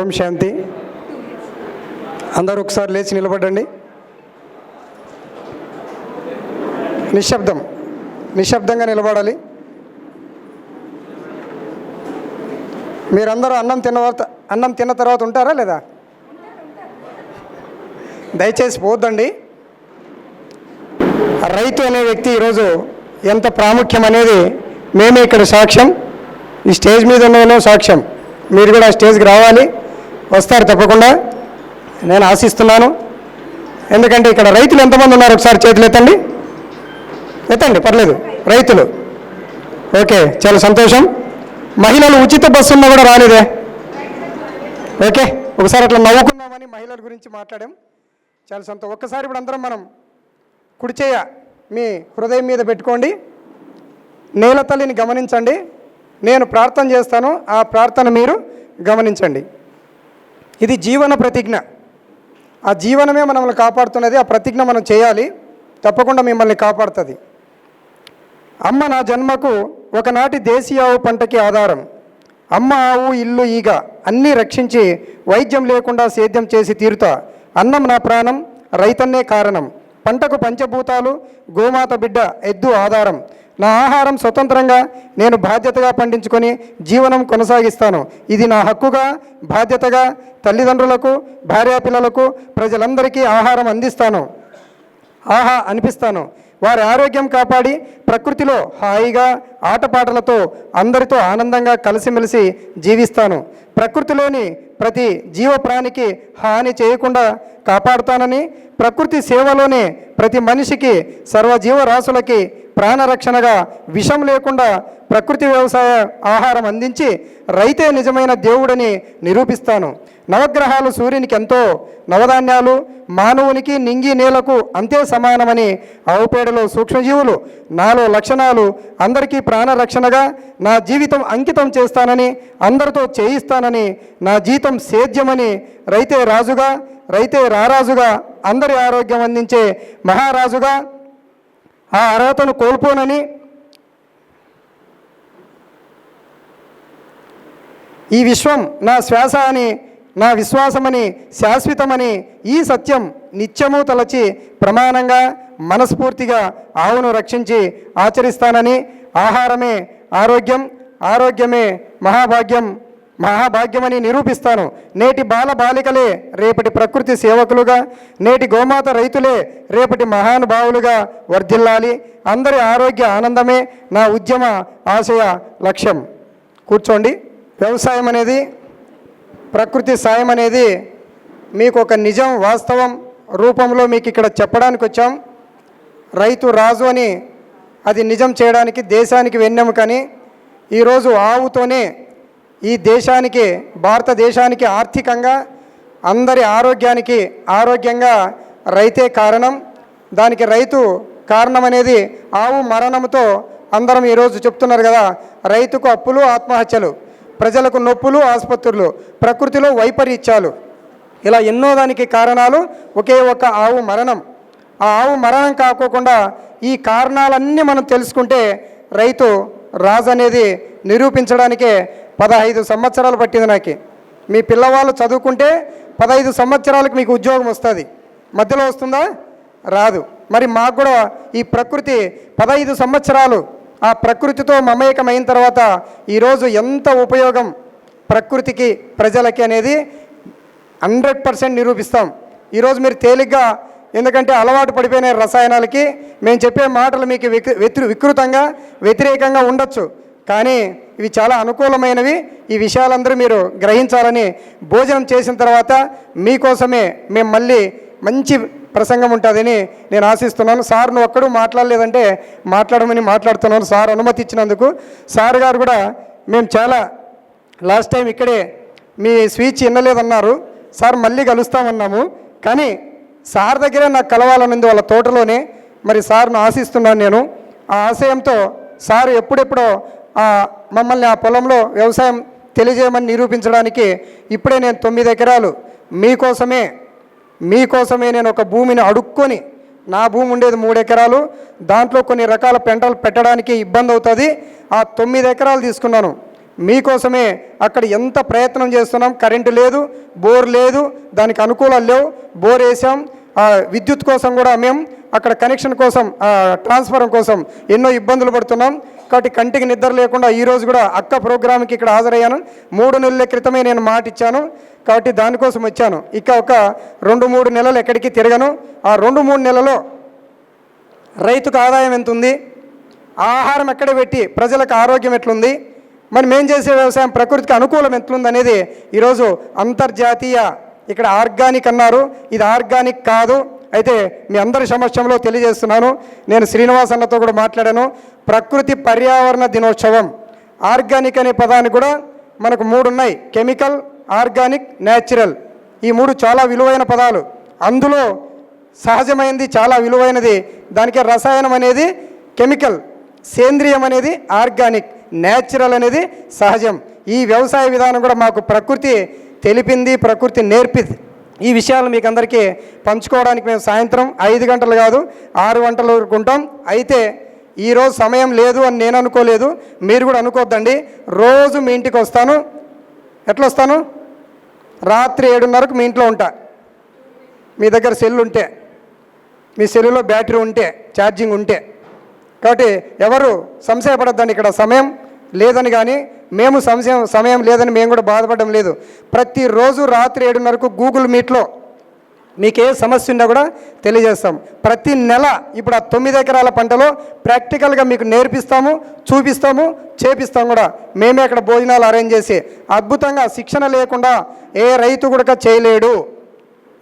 ఓం శాంతి. అందరూ ఒకసారి లేచి నిలబడండి. నిశ్శబ్దం. నిశ్శబ్దంగా నిలబడాలి. మీరందరూ అన్నం తిన్న తర్వాత అన్నం తిన్న తర్వాత ఉంటారా లేదా? దయచేసి పోద్దండి. రైతు అనే వ్యక్తి ఈరోజు ఎంత ప్రాముఖ్యం అనేది మేమే ఇక్కడ సాక్ష్యం. ఈ స్టేజ్ మీద ఉన్న సాక్ష్యం. మీరు కూడా ఆ స్టేజ్కి రావాలి. వస్తారు తప్పకుండా. నేను ఆశిస్తున్నాను. ఎందుకంటే ఇక్కడ రైతులు ఎంతమంది ఉన్నారు ఒకసారి చేతులు ఎత్తండి. ఎత్తండి పర్లేదు. రైతులు. ఓకే చాలా సంతోషం. మహిళలు ఉచిత బస్సు ఉన్నా కూడా రాలేదే. ఓకే ఒకసారి అట్లా నవ్వుకున్నామని మహిళల గురించి మాట్లాడాం. చాలా సంతోషం ఒక్కసారి ఇప్పుడు అందరం మనం కుడిచేయ మీ హృదయం మీద పెట్టుకోండి. నేల తల్లిని గమనించండి. నేను ప్రార్థన చేస్తాను. ఆ ప్రార్థన మీరు గమనించండి. ఇది జీవన ప్రతిజ్ఞ. ఆ జీవనమే మనల్ని కాపాడుతున్నది ఆ ప్రతిజ్ఞ మనం చేయాలి తప్పకుండా మిమ్మల్ని కాపాడుతుంది. అమ్మ నా జన్మకు ఒకనాటి దేశీయ ఆవు పంటకి ఆధారం. అమ్మ ఆవు ఇల్లు ఈగ అన్నీ రక్షించి వైద్యం లేకుండా సేద్యం చేసి తీరుతా. అన్నం నా ప్రాణం రైతన్నే కారణం. పంటకు పంచభూతాలు గోమాత బిడ్డ ఎద్దు ఆధారం. నా ఆహారం స్వతంత్రంగా నేను బాధ్యతగా పండించుకొని జీవనం కొనసాగిస్తాను. ఇది నా హక్కుగా బాధ్యతగా తల్లిదండ్రులకు భార్యాపిల్లలకు ప్రజలందరికీ ఆహారం అందిస్తాను. ఆహా అనిపిస్తాను. వారి ఆరోగ్యం కాపాడి ప్రకృతిలో హాయిగా ఆటపాటలతో అందరితో ఆనందంగా కలిసిమెలిసి జీవిస్తాను. ప్రకృతిలోని ప్రతి జీవప్రాణికి హాని చేయకుండా కాపాడుతానని ప్రకృతి సేవలోనే ప్రతి మనిషికి సర్వజీవరాశులకి ప్రాణరక్షణగా విషం లేకుండా ప్రకృతి వ్యవసాయ ఆహారం అందించి రైతే నిజమైన దేవుడని నిరూపిస్తాను. నవగ్రహాలు సూర్యునికి ఎంతో నవధాన్యాలు మానవునికి నింగి నేలకు అంతే సమానమని ఆవుపేడలో సూక్ష్మజీవులు నాలో లక్షణాలు అందరికీ ప్రాణరక్షణగా నా జీవితం అంకితం చేస్తానని అందరితో చేయిస్తానని నా జీతం సేద్యమని రైతే రాజుగా రైతే రారాజుగా అందరి ఆరోగ్యం అందించే మహారాజుగా ఆ అర్హతను కోల్పోనని ఈ విశ్వం నా శ్వాస అని నా విశ్వాసమని శాశ్వతమని ఈ సత్యం నిత్యము తలచి ప్రమాణంగా మనస్ఫూర్తిగా ఆవును రక్షించి ఆచరిస్తానని ఆహారమే ఆరోగ్యం ఆరోగ్యమే మహాభాగ్యం. మహాభాగ్యమని నిరూపిస్తాను. నేటి బాల బాలికలే రేపటి ప్రకృతి సేవకులుగా నేటి గోమాత రైతులే రేపటి మహానుభావులుగా వర్ధిల్లాలి. అందరి ఆరోగ్య ఆనందమే నా ఉద్యమ ఆశయ లక్ష్యం. కూర్చోండి. వ్యవసాయం అనేది ప్రకృతి సాయం అనేది మీకు ఒక నిజం వాస్తవం రూపంలో మీకు ఇక్కడ చెప్పడానికి వచ్చాం. రైతు రాజు అని అది నిజం చేయడానికి దేశానికి వెన్నెము కానీ ఈరోజు ఆవుతోనే ఈ దేశానికి భారతదేశానికి ఆర్థికంగా అందరి ఆరోగ్యానికి ఆరోగ్యంగా రైతే కారణం. దానికి రైతు కారణం అనేది ఆవు మరణంతో అందరం ఈరోజు చెప్తున్నారు కదా రైతుకు అప్పులు ఆత్మహత్యలు ప్రజలకు నొప్పులు ఆసుపత్రులు ప్రకృతిలో వైపరీత్యాలు. ఇలా ఎన్నో దానికి కారణాలు ఒకే ఒక ఆవు మరణం. ఆ ఆవు మరణం కాకోకుండా ఈ కారణాలన్నీ మనం తెలుసుకుంటే రైతు రాజు అనేది నిరూపించడానికే పదహైదు సంవత్సరాలు పట్టింది నాకు. మీ పిల్లవాళ్ళు చదువుకుంటే పదహైదు సంవత్సరాలకు మీకు ఉద్యోగం వస్తుంది. మధ్యలో వస్తుందా? రాదు. మరి మాకు కూడా ఈ ప్రకృతి పదహైదు సంవత్సరాలు ఆ ప్రకృతితో మమేకమైన తర్వాత ఈరోజు ఎంత ఉపయోగం ప్రకృతికి ప్రజలకి అనేది హండ్రెడ్ పర్సెంట్ నిరూపిస్తాం. ఈరోజు మీరు తేలిగ్గా ఎందుకంటే అలవాటు పడిపోయిన రసాయనాలకి మేము చెప్పే మాటలు మీకు వికృ వికృతంగా వ్యతిరేకంగా ఉండొచ్చు. కానీ ఇవి చాలా అనుకూలమైనవి. ఈ విషయాలందరూ మీరు గ్రహించాలని భోజనం చేసిన తర్వాత మీకోసమే మేము మళ్ళీ మంచి ప్రసంగం ఉంటుందని నేను ఆశిస్తున్నాను. సార్ నువ్వు ఒక్కడు మాట్లాడలేదంటే మాట్లాడమని మాట్లాడుతున్నాను. సార్ అనుమతి ఇచ్చినందుకు. సార్ గారు కూడా మేము చాలా లాస్ట్ టైం ఇక్కడే మీ స్పీచ్ వినలేదన్నారు. సార్ మళ్ళీ కలుస్తామన్నాము. కానీ సార్ దగ్గరే నాకు కలవాలనుంది వాళ్ళ తోటలోనే. మరి సార్ను ఆశిస్తున్నాను నేను. ఆ ఆశయంతో సార్ ఎప్పుడెప్పుడో మమ్మల్ని ఆ పొలంలో వ్యవసాయం తెలియజేయమని నిరూపించడానికి ఇప్పుడే నేను తొమ్మిది ఎకరాలు మీకోసమే మీకోసమే నేను ఒక భూమిని అడుక్కొని నా భూమి ఉండేది మూడు ఎకరాలు దాంట్లో కొన్ని రకాల పెంటలు పెట్టడానికి ఇబ్బంది అవుతుంది. ఆ తొమ్మిది ఎకరాలు తీసుకున్నాను. మీకోసమే అక్కడ ఎంత ప్రయత్నం చేస్తున్నాం కరెంటు లేదు బోర్ లేదు దానికి అనుకూలాలు లేవు. బోర్ వేసాం విద్యుత్ కోసం కూడా మేము అక్కడ కనెక్షన్ కోసం ట్రాన్స్ఫారం ట్రాన్స్ఫరం కోసం ఎన్నో ఇబ్బందులు పడుతున్నాం. కాబట్టి కంటికి నిద్ర లేకుండా ఈరోజు కూడా అక్క ప్రోగ్రామ్కి ఇక్కడ హాజరయ్యాను. మూడు నెలల క్రితమే నేను మాట ఇచ్చాను. కాబట్టి దానికోసం వచ్చాను. ఇక ఒక రెండు మూడు నెలలు ఎక్కడికి తిరగను. ఆ రెండు మూడు నెలలో రైతుకు ఆదాయం ఎంత ఉంది ఆహారం ఎక్కడ పెట్టి? ప్రజలకు ఆరోగ్యం ఎట్లుంది? మరి మేము చేసే వ్యవసాయం ప్రకృతికి అనుకూలం ఎట్లుంది అనేది ఈరోజు అంతర్జాతీయ ఇక్కడ ఆర్గానిక్ అన్నారు. ఇది ఆర్గానిక్ కాదు. అయితే మీ అందరి సమక్షంలో తెలియజేస్తున్నాను. నేను శ్రీనివాసన్నతో కూడా మాట్లాడాను. ప్రకృతి పర్యావరణ దినోత్సవం ఆర్గానిక్ అనే పదానికి కూడా మనకు మూడు ఉన్నాయి కెమికల్ ఆర్గానిక్ న్యాచురల్ ఈ మూడు చాలా విలువైన పదాలు. అందులో సహజమైనది చాలా విలువైనది. దానికి రసాయనం అనేది కెమికల్ సేంద్రియం అనేది ఆర్గానిక్ న్యాచురల్ అనేది సహజం. ఈ వ్యవసాయ విధానం కూడా మాకు ప్రకృతి తెలిపింది ప్రకృతి నేర్పింది ఈ విషయాలు మీకు అందరికీ పంచుకోవడానికి మేము సాయంత్రం ఐదు గంటలు కాదు ఆరు గంటల వరకు ఉంటాం. అయితే ఈరోజు సమయం లేదు అని నేను అనుకోలేదు. మీరు కూడా అనుకోవద్దండి రోజు మీ ఇంటికి వస్తాను. ఎట్లా వస్తాను రాత్రి ఏడున్నరకు మీ ఇంట్లో ఉంటా. మీ దగ్గర సెల్ ఉంటే మీ సెల్లులో బ్యాటరీ ఉంటే ఛార్జింగ్ ఉంటే. కాబట్టి ఎవరు సంశయపడద్దండి ఇక్కడ సమయం. లేదని కానీ మేము సంశయం సమయం లేదని మేము కూడా బాధపడడం లేదు. ప్రతిరోజు రాత్రి ఏడున్నరకు గూగుల్ మీట్లో మీకు ఏ సమస్య ఉన్నా కూడా తెలియజేస్తాం. ప్రతి నెల ఇప్పుడు ఆ తొమ్మిది ఎకరాల పంటలో ప్రాక్టికల్గా మీకు నేర్పిస్తాము చూపిస్తాము చేపిస్తాం కూడా. మేమే అక్కడ భోజనాలు అరేంజ్ చేసి అద్భుతంగా శిక్షణ లేకుండా ఏ రైతు కూడా చేయలేడు.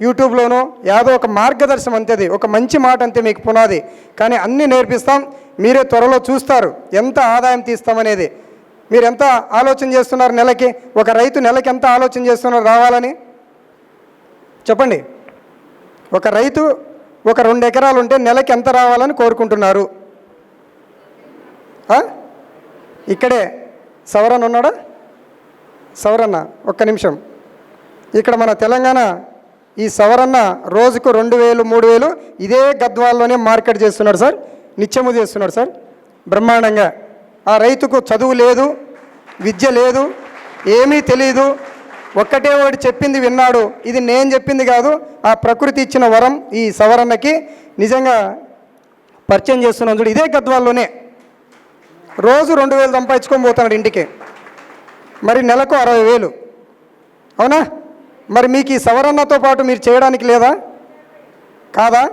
యూట్యూబ్లోనూ యాదో ఒక మార్గదర్శనం అంతేది. ఒక మంచి మాట అంతే మీకు పునాది. కానీ అన్నీ నేర్పిస్తాం. మీరే త్వరలో చూస్తారు ఎంత ఆదాయం తీస్తామనేది. మీరు ఎంత ఆలోచన చేస్తున్నారు నెలకి? ఒక రైతు నెలకి ఎంత ఆలోచన చేస్తున్నారు రావాలని? చెప్పండి. ఒక రైతు ఒక రెండు ఎకరాలు ఉంటే నెలకి ఎంత రావాలని కోరుకుంటున్నారు? ఇక్కడే. సవరణ ఉన్నాడా? సవరణ ఒక్క నిమిషం. ఇక్కడ మన తెలంగాణ ఈ సవరణ రోజుకు రెండు వేలు మూడు వేలు ఇదే గద్వాల్లోనే మార్కెట్ చేస్తున్నాడు సార్. నిత్యము చేస్తున్నాడు సార్. బ్రహ్మాండంగా. ఆ రైతుకు చదువు లేదు విద్య లేదు ఏమీ తెలియదు ఒక్కటే ఒకటి చెప్పింది విన్నాడు. ఇది నేను చెప్పింది కాదు ఆ ప్రకృతి ఇచ్చిన వరం ఈ సవరణకి నిజంగా పరిచయం చేస్తున్నాం చూడు. ఇదే గద్వాల్లోనే. రోజు రెండు వేలు సంపాదించుకొని పోతున్నాడు ఇంటికి. మరి నెలకు అరవై వేలు. అవునా? మరి మీకు ఈ సవరన్నతో పాటు మీరు చేయడానికి లేదా? కాదా?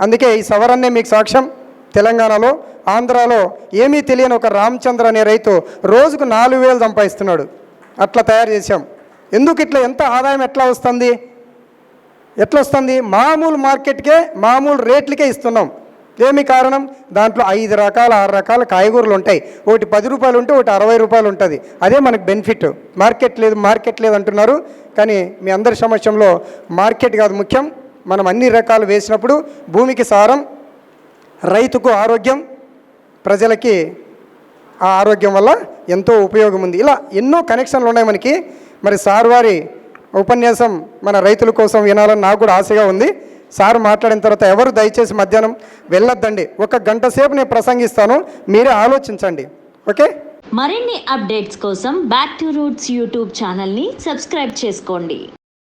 అందుకే ఈ సవరన్నే మీకు సాక్ష్యం. తెలంగాణలో ఆంధ్రాలో ఏమీ తెలియని ఒక రామచంద్ర అనే రైతు రోజుకు నాలుగు వేలు సంపాదిస్తున్నాడు. అట్లా తయారు చేశాం. ఎందుకు ఇట్లా? ఎంత ఆదాయం ఎట్లా వస్తుంది? ఎట్లా వస్తుంది? మామూలు మార్కెట్కే మామూలు రేట్లకే ఇస్తున్నాం. ఏమి కారణం? దాంట్లో ఐదు రకాల ఆరు రకాల కాయగూరలు ఉంటాయి. ఒకటి పది రూపాయలు ఉంటే ఒకటి అరవై రూపాయలు ఉంటుంది. అదే మనకు బెనిఫిట్. మార్కెట్ లేదు మార్కెట్ లేదు అంటున్నారు. కానీ మీ అందరి సమక్షంలో మార్కెట్ కాదు ముఖ్యం. మనం అన్ని రకాలు వేసినప్పుడు భూమికి సారం రైతుకు ఆరోగ్యం ప్రజలకి ఆ ఆరోగ్యం వల్ల ఎంతో ఉపయోగం ఉంది. ఇలా ఎన్నో కనెక్షన్లు ఉన్నాయి మనకి. మరి సార్ వారి ఉపన్యాసం మన రైతుల కోసం వినాలని నాకు కూడా ఆశగా ఉంది. సార్ మాట్లాడిన తర్వాత ఎవరు దయచేసి మధ్యాహ్నం వెళ్ళొద్దండి. ఒక గంట సేపు నేను ప్రసంగిస్తాను. మీరే ఆలోచించండి. ఓకే? మరిన్ని అప్డేట్స్ కోసం బ్యాక్ టు రూట్స్ యూట్యూబ్ ఛానల్ని సబ్స్క్రైబ్ చేసుకోండి.